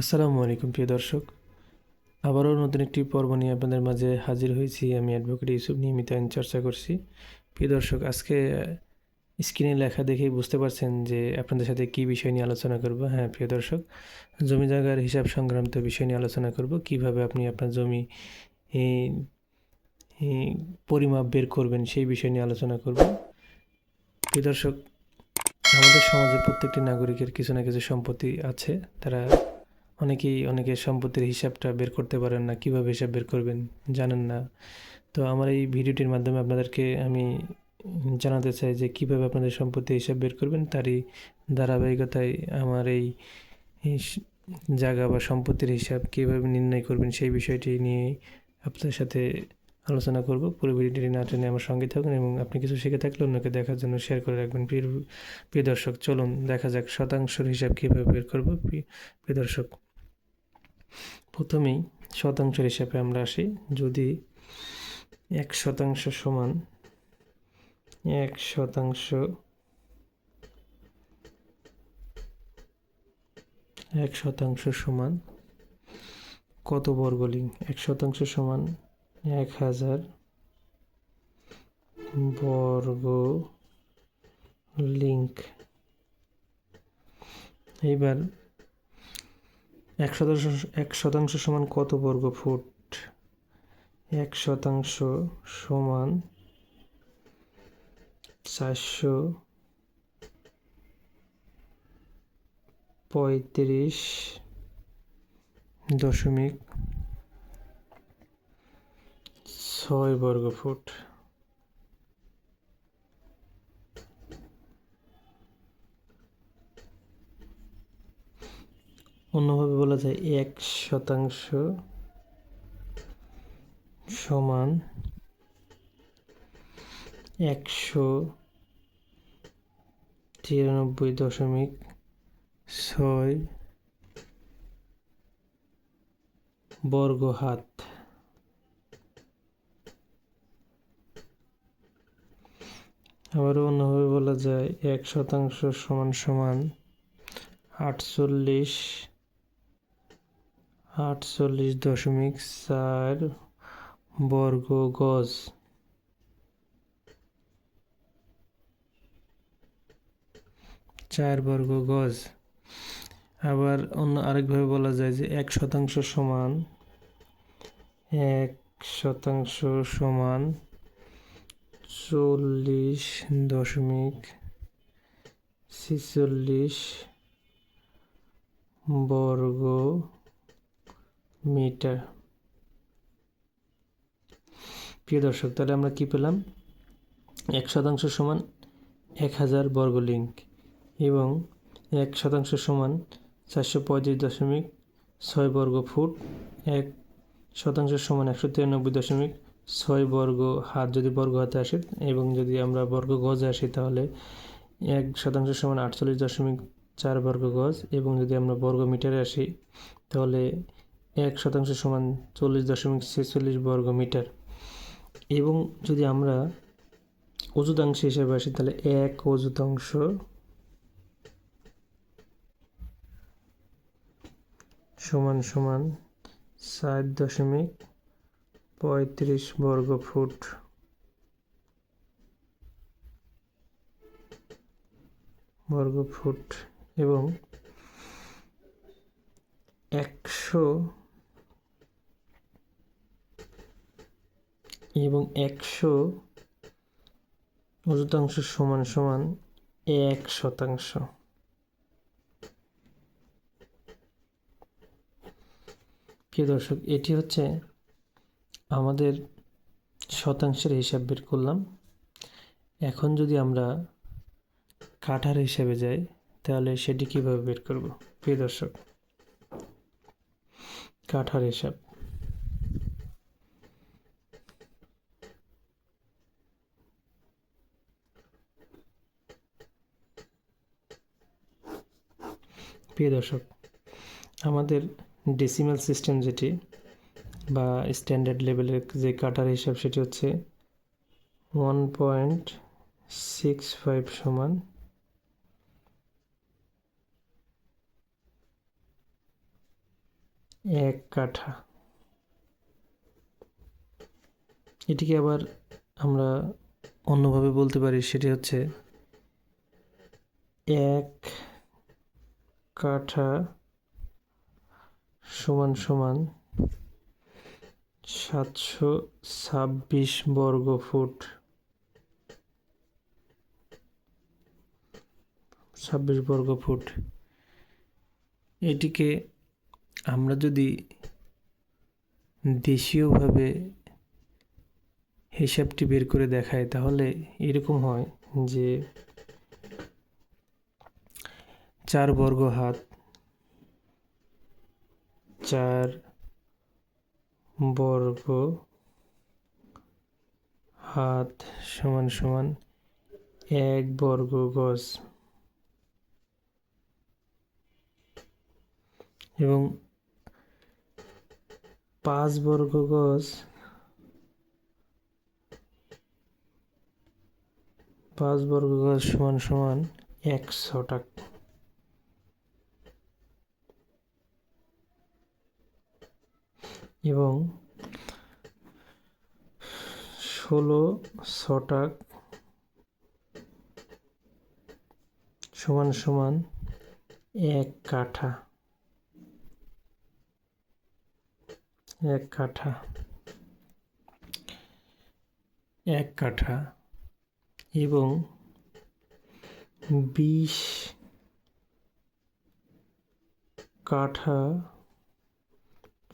আসসালামু আলাইকুম, প্রিয় দর্শক। আবারও নতুন একটি পর্ব নিয়ে আপনাদের মাঝে হাজির হয়েছি। আমি অ্যাডভোকেট ইউসুফ নিয়মিত আইন চর্চা করছি। প্রিয় দর্শক, আজকে স্ক্রিনে লেখা দেখেই বুঝতে পারছেন যে আপনাদের সাথে কী বিষয় নিয়ে আলোচনা করব। হ্যাঁ প্রিয় দর্শক, জমি জায়গার হিসাব সংক্রান্ত বিষয় নিয়ে আলোচনা করব। কীভাবে আপনি আপনার জমি পরিমাপ বের করবেন সেই বিষয় নিয়ে আলোচনা করব। প্রিয় দর্শক, আমাদের সমাজে প্রত্যেকটি নাগরিকের কিছু না কিছু সম্পত্তি আছে। তারা অনেকেই, অনেকে সম্পত্তির হিসাবটা বের করতে পারেন না, কীভাবে হিসাব বের করবেন জানেন না। তো আমার এই ভিডিওটির মাধ্যমে আপনাদেরকে আমি জানাতে চাই যে কীভাবে আপনাদের সম্পত্তি হিসাব বের করবেন, তারই ধারাবাহিকতায় আমার এই জায়গা বা সম্পত্তির হিসাব কীভাবে নির্ণয় করবেন সেই বিষয়টি নিয়ে আপনাদের সাথে আলোচনা করব। পুরো ভিডিওটি না টেনে আমার সঙ্গে থাকুন এবং আপনি কিছু শিখে থাকলে অন্যকে দেখার জন্য শেয়ার করে রাখবেন। প্রিয় প্রিয় দর্শক, চলুন দেখা যাক শতাংশের হিসাব কীভাবে বের করব। প্রিয় দর্শক প্রথমেই শতাংশের হিসাবে আমরা আসি। যদি এক শতাংশ সমান এক শতাংশ এক শতাংশ সমান কত বর্গলিং? এক শতাংশ সমান এক হাজার বর্গ লিঙ্ক এইবার এক শতাংশ এক শতাংশ সমান কত বর্গ ফুট এক শতাংশ সমান চারশো পঁয়ত্রিশ দশমিক ছয় বর্গ ফুট অন্যভাবে বলা যায় এক শতাংশ সমান একশো তিরানব্বই দশমিক ছয় বর্গ হাত। আবারও অন্যভাবে বলা যায় এক শতাংশ সমান সমান আটচল্লিশ আটচল্লিশ দশমিক চার বর্গ গজ। চার বর্গ গজ। আবার অন্য আরেকভাবে বলা যায় যে এক শতাংশ সমান, এক শতাংশ সমান চল্লিশ দশমিক ছিচল্লিশ বর্গ মিটার। প্রিয় দর্শক, তাহলে আমরা কি পেলাম? এক শতাংশ সমান এক হাজার বর্গ লিঙ্ক এবং এক শতাংশ সমান চারশো পঁয়ত্রিশ দশমিক ছয় বর্গ ফুট, এক শতাংশ সমান একশো তিরানব্বই দশমিক ছয় বর্গ হাত যদি বর্গ হাতে আসে এবং যদি আমরা বর্গ গজে আসি তাহলে এক শতাংশ সমান আটচল্লিশ দশমিক চার বর্গ গজ এবং যদি আমরা বর্গ মিটারে আসি তাহলে এক শতাংশ সমান চল্লিশ দশমিক ছেচল্লিশ বর্গ মিটার। এবং যদি আমরা অযুতাংশ হিসেবে আসি, তাহলে এক অযুতাংশ সমান সমান সাত দশমিক পঁয়ত্রিশ বর্গ ফুট। বর্গ ফুট এবং একশো এবং একশো অযুতাংশ সমান সমান এক শতাংশ। প্রিয় দর্শক, এটি হচ্ছে আমাদের শতাংশের হিসাব বের করলাম। এখন যদি আমরা কাঠার হিসাবে যাই, তাহলে সেটি কীভাবে বের করব? প্রিয় দর্শক, কাঠার হিসাব। প্রিয় দর্শক, আমাদের ডেসিমাল সিস্টেম যেটি বা স্ট্যান্ডার্ড লেভেলের যে কাটার হিসাব সেটি হচ্ছে ওয়ান পয়েন্ট সিক্স ফাইভ সমান এক কাঠা। এটিকে আবার আমরা অন্যভাবে বলতে পারি, সেটি হচ্ছে এক কাঠা সমান সমান সাতশো ছাব্বিশ বর্গ ফুট। ছাব্বিশ বর্গ ফুট। এটিকে আমরা যদি দেশীয়ভাবে হিসাবটি বের করে দেখাই, তাহলে এরকম হয় যে চার বর্গ হাত, চার বর্গ হাত সমান সমান এক বর্গ গজ। এবং পাঁচ বর্গ গজ, পাঁচ বর্গ গজ সমান সমান একশো টাকা এবং ষোলো শটাক সমান সমান এক কাঠা। এক কাঠা। এক কাঠা এবং বিশ কাঠা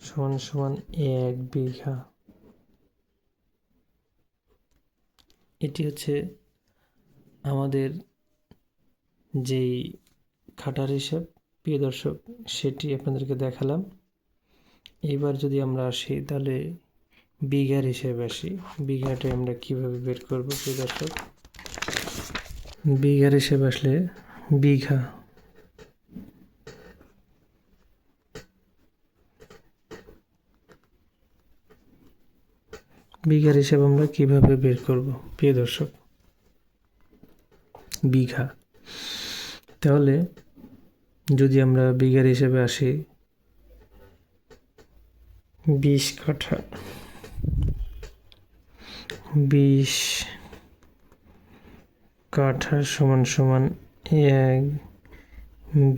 সমান সমান এক বিঘা। এটি হচ্ছে আমাদের যেই খাটার হিসাব। প্রিয় দর্শক, সেটি আপনাদেরকে দেখালাম। এবার যদি আমরা আসি, তাহলে বিঘার হিসেবে আসি। বিঘাটা আমরা কীভাবে বের করব, প্রিয় দর্শক? বিঘার হিসেবে আসলে বিঘা বিঘার হিসাব আমরা কীভাবে বের করব? প্রিয় দর্শক, বিঘা। তাহলে যদি আমরা বিঘার হিসাবে আসি, বিশ কাঠা বিশ কাঠা সমান সমান এক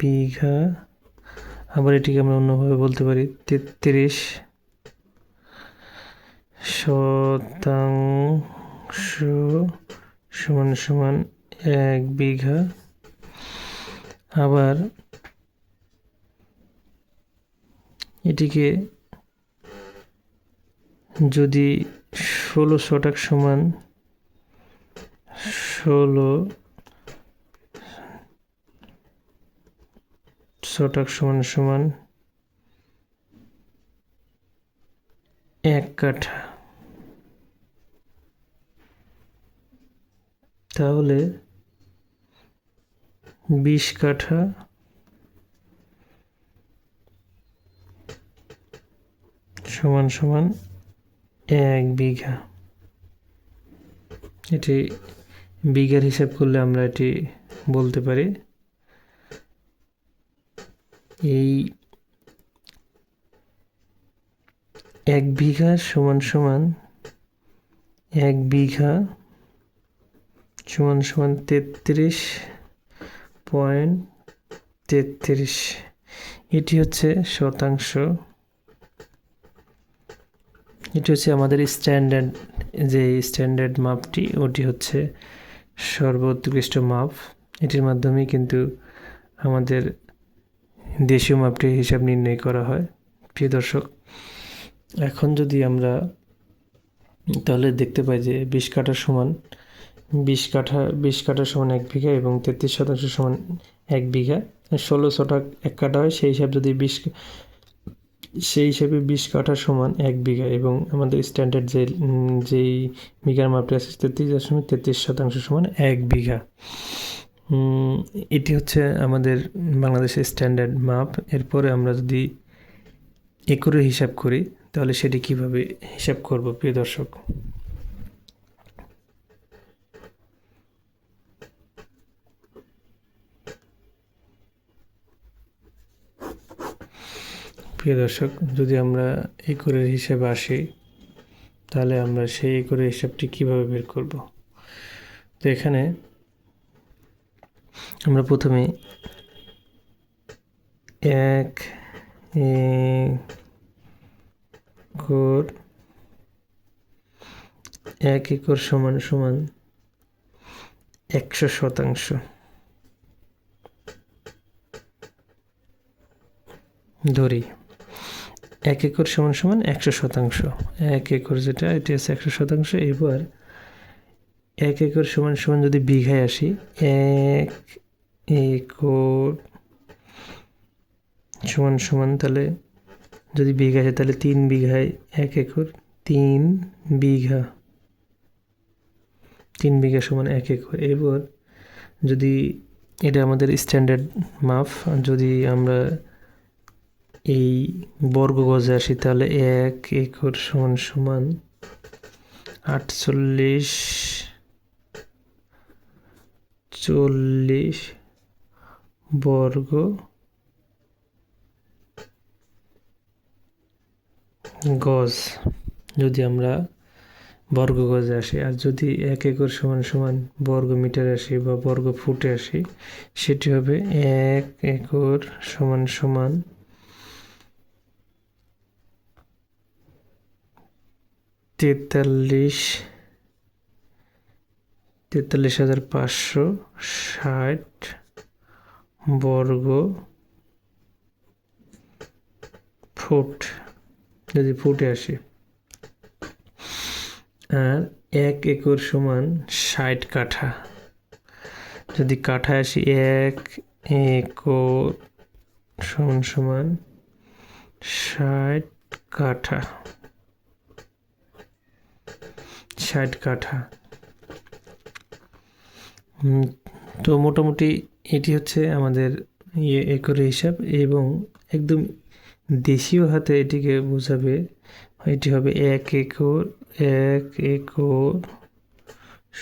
বিঘা। আবার এটিকে আমরা অন্যভাবে বলতে পারি তেত্রিশ শতাংশ সমান সমান এক বিঘা। আবার এটিকে যদি ষোলো শতাক সমান ষোলো শতাক সমান সমান এক কাঠা। তাহলে বিশ কাঠা সমান সমান এক বিঘা। এটি বিঘার হিসাব করলে আমরা এটি বলতে পারি। এই এক বিঘা সমান সমান এক বিঘা সমান সমান তেত্রিশ পয়েন্ট তেত্রিশ। এটি হচ্ছে শতাংশ। এটি হচ্ছে আমাদের স্ট্যান্ডার্ড যে স্ট্যান্ডার্ড মাপটি, ওটি হচ্ছে সর্বোৎকৃষ্ট মাপ। এটির মাধ্যমে কিন্তু আমাদের দেশীয় মাপটি হিসাব নির্ণয় করা হয়। প্রিয় দর্শক, এখন যদি আমরা তাহলে দেখতে পাই যে বিশ কাঠার সমান বিশ কাঠা বিশ কাঠা সমান এক বিঘা এবং তেত্রিশ শতাংশ সমান এক বিঘা। ষোলো শতাক এক কাঠা হয়, সেই হিসাব যদি বিশ সেই হিসাবে বিশ কাঠা সমান এক বিঘা এবং আমাদের স্ট্যান্ডার্ড যে যেই বিঘার মাপটি আছে, তেত্রিশ দশমিক তেত্রিশ শতাংশ সমান এক বিঘা। এটি হচ্ছে আমাদের বাংলাদেশের স্ট্যান্ডার্ড মাপ। এরপরে আমরা যদি একরে হিসাব করি, তাহলে সেটি কীভাবে হিসাব করব, প্রিয় দর্শক? প্রিয় দর্শক, যদি আমরা একরের হিসেবে আসি, তাহলে আমরা সেই একরের হিসাবটি কীভাবে বের করব? তো এখানে আমরা প্রথমে এক একর এক একর সমান সমান একশো শতাংশ। ধরি। এক একর সমান সমান একশো শতাংশ। এক একর যেটা, এটি আছে একশো শতাংশ। এবার এক একর সমান সমান যদি বিঘায় আসি, এক একর সমান সমান তাহলে যদি বিঘা আছে তাহলে তিন বিঘায় এক একর, তিন বিঘা তিন বিঘা সমান এক একর। এবার যদি এটা আমাদের স্ট্যান্ডার্ড মাপ, যদি আমরা এই বর্গ গজে আসি তাহলে এক একর সমান সমান আটচল্লিশ, চল্লিশ বর্গ গজ যদি আমরা বর্গ গজে আসি। আর যদি এক একর সমান সমান বর্গ মিটার আসি বা বর্গ ফুটে আসি, সেটি হবে এক একর সমান সমান তেতাল্লিশ তেতাল্লিশ হাজার পাঁচশো ষাট বর্গ ফুট। যদি ফুটে আসি। আর এক একর সমান ষাট কাঠা। যদি কাঠা আসি এক একর সমান সমান ষাট কাঠা। ষাট কাঠা। তো মোটামুটি এটি হচ্ছে আমাদের ইয়ে একরের হিসাব এবং একদম দেশীয় হাতে এটিকে বোঝাবে, এটি হবে এক একর এক একর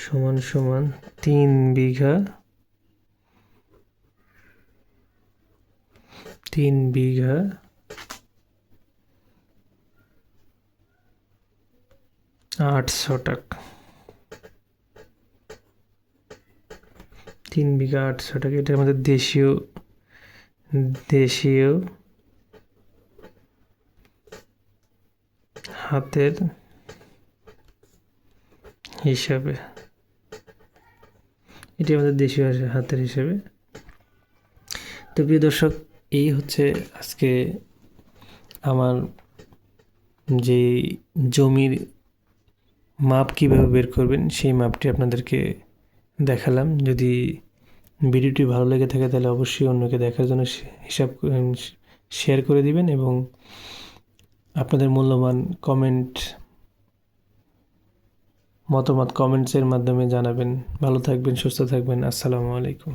সমান সমান তিন বিঘা। তিন বিঘা আটশো টাকা। তিন বিঘা আটশো টাকা। এটা আমাদের দেশীয় দেশীয় হাতের হিসাবে এটি আমাদের দেশীয় হাতের হিসাবে। তো প্রিয় দর্শক, এই হচ্ছে আজকে আমার যে জমির মাপ কীভাবে বের করবেন, সেই মাপটি আপনাদেরকে দেখালাম। যদি ভিডিওটি ভালো লেগে থাকে তাহলে অবশ্যই অন্যকে দেখার জন্য হিসাব শেয়ার করে দিবেন এবং আপনাদের মূল্যবান কমেন্ট মতামত কমেন্টসের মাধ্যমে জানাবেন। ভালো থাকবেন, সুস্থ থাকবেন। আসসালামু আলাইকুম।